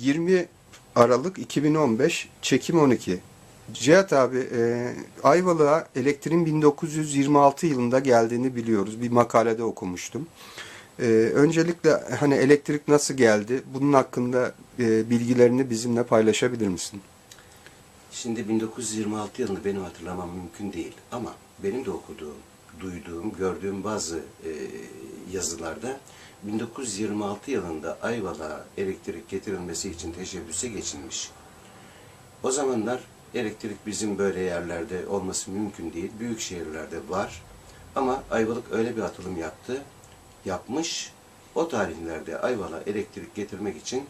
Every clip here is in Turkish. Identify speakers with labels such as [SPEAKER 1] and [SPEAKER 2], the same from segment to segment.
[SPEAKER 1] 20 Aralık 2015 çekim 12. Cihat abi e, Ayvalık'a elektriğin 1926 yılında geldiğini biliyoruz. Bir makalede okumuştum. E, öncelikle hani elektrik nasıl geldi? Bunun hakkında e, bilgilerini bizimle paylaşabilir misin?
[SPEAKER 2] Şimdi 1926 yılını benim hatırlamam mümkün değil ama benim de okuduğum, duyduğum, gördüğüm bazı e, yazılarda 1926 yılında Ayvalık'a elektrik getirilmesi için teşebbüse geçilmiş. O zamanlar elektrik bizim böyle yerlerde olması mümkün değil. Büyük şehirlerde var. Ama Ayvalık öyle bir atılım yaptı, yapmış. O tarihlerde Ayvalık'a elektrik getirmek için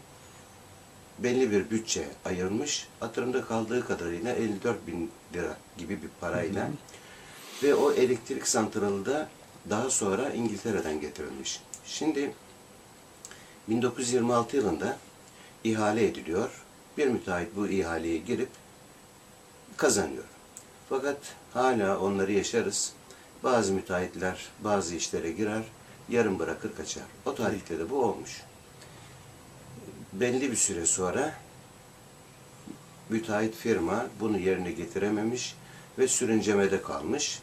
[SPEAKER 2] belli bir bütçe ayırmış. Hatırımda kaldığı kadarıyla 54 bin lira gibi bir parayla. Ve o elektrik santralı da daha sonra İngiltere'den getirilmiş. Şimdi 1926 yılında ihale ediliyor. Bir müteahhit bu ihaleye girip kazanıyor. Fakat hala onları yaşarız. Bazı müteahhitler bazı işlere girer, yarım bırakır kaçar. O tarihte de bu olmuş belli bir süre sonra müteahhit firma bunu yerine getirememiş ve sürüncemede kalmış.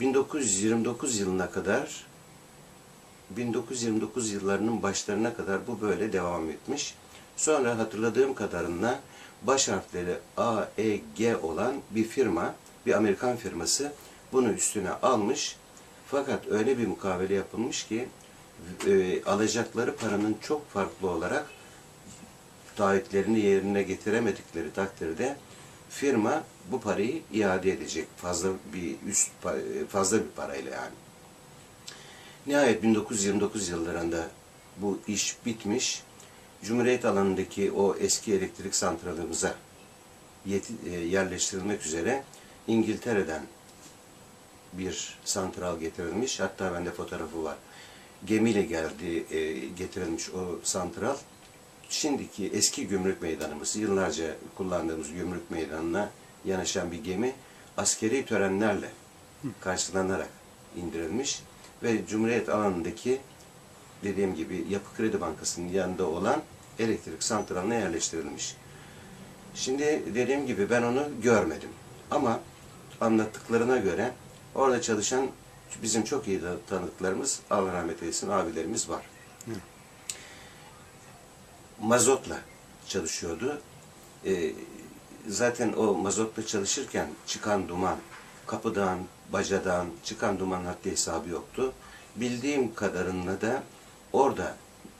[SPEAKER 2] 1929 yılına kadar 1929 yıllarının başlarına kadar bu böyle devam etmiş. Sonra hatırladığım kadarıyla baş harfleri A, E, G olan bir firma, bir Amerikan firması bunu üstüne almış. Fakat öyle bir mukavele yapılmış ki e, alacakları paranın çok farklı olarak taahhütlerini yerine getiremedikleri takdirde firma bu parayı iade edecek fazla bir üst pa- fazla bir parayla yani. Nihayet 1929 yıllarında bu iş bitmiş. Cumhuriyet alanındaki o eski elektrik santralımıza e, yerleştirilmek üzere İngiltere'den bir santral getirilmiş. Hatta bende fotoğrafı var gemiyle geldi, e, getirilmiş o santral. Şimdiki eski gümrük meydanımız, yıllarca kullandığımız gümrük meydanına yanaşan bir gemi askeri törenlerle karşılanarak indirilmiş ve Cumhuriyet alanındaki dediğim gibi Yapı Kredi Bankası'nın yanında olan elektrik santraline yerleştirilmiş. Şimdi dediğim gibi ben onu görmedim. Ama anlattıklarına göre orada çalışan bizim çok iyi tanıdıklarımız, Allah rahmet eylesin abilerimiz var. Mazotla çalışıyordu. Ee, zaten o mazotla çalışırken çıkan duman, kapıdan, bacadan çıkan duman haddi hesabı yoktu. Bildiğim kadarıyla da orada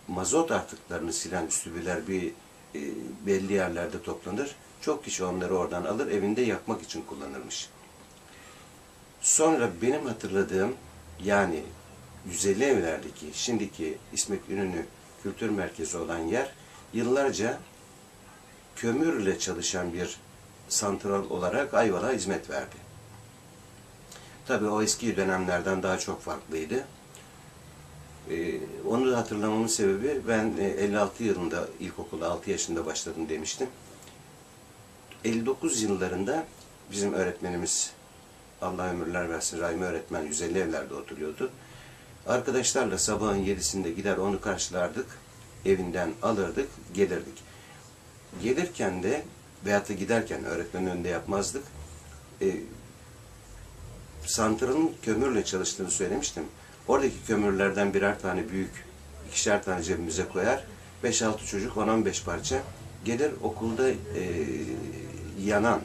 [SPEAKER 2] mazot artıklarını silen üstübüler bir e, belli yerlerde toplanır. Çok kişi onları oradan alır, evinde yakmak için kullanırmış. Sonra benim hatırladığım yani 150 evlerdeki şimdiki İsmet İnönü Kültür Merkezi olan yer yıllarca kömürle çalışan bir santral olarak Ayvalık'a hizmet verdi. Tabii o eski dönemlerden daha çok farklıydı. Ee, onu da hatırlamamın sebebi ben e, 56 yılında ilkokula 6 yaşında başladım demiştim. 59 yıllarında bizim öğretmenimiz Allah ömürler versin Rahmi öğretmen 150 evlerde oturuyordu. Arkadaşlarla sabahın yedisinde gider onu karşılardık. Evinden alırdık, gelirdik. Gelirken de veyahut da giderken öğretmenin önünde yapmazdık. E, santralın kömürle çalıştığını söylemiştim. Oradaki kömürlerden birer tane büyük, ikişer tane cebimize koyar. 5-6 çocuk 10-15 parça gelir okulda e, yanan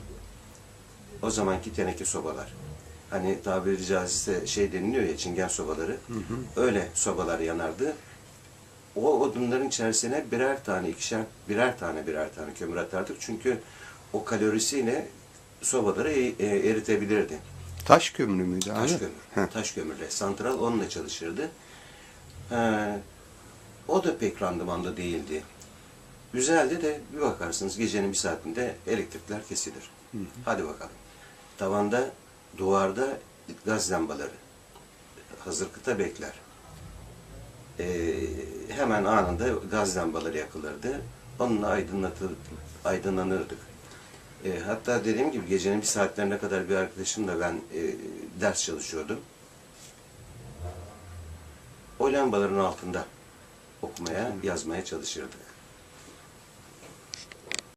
[SPEAKER 2] o zamanki teneke sobalar. Hani tabiri caizse şey deniliyor ya çingen sobaları. Öyle sobalar yanardı. O odunların içerisine birer tane, ikişer, birer tane birer tane kömür atardık. Çünkü o kalorisiyle sobaları e- e- eritebilirdi.
[SPEAKER 1] Taş kömürü müydü
[SPEAKER 2] Taş kömür.
[SPEAKER 1] Heh.
[SPEAKER 2] Taş kömürle. Santral onunla çalışırdı. Ee, o da pek randımanlı değildi. Güzeldi de bir bakarsınız gecenin bir saatinde elektrikler kesilir. Hadi bakalım. Tavanda, duvarda gaz lambaları. Hazır kıta bekler. Ee, hemen anında gaz lambaları yakılırdı. Onunla aydınlatır, aydınlanırdık. E, hatta dediğim gibi gecenin bir saatlerine kadar bir arkadaşımla ben e, ders çalışıyordum. O lambaların altında okumaya, yazmaya çalışırdık.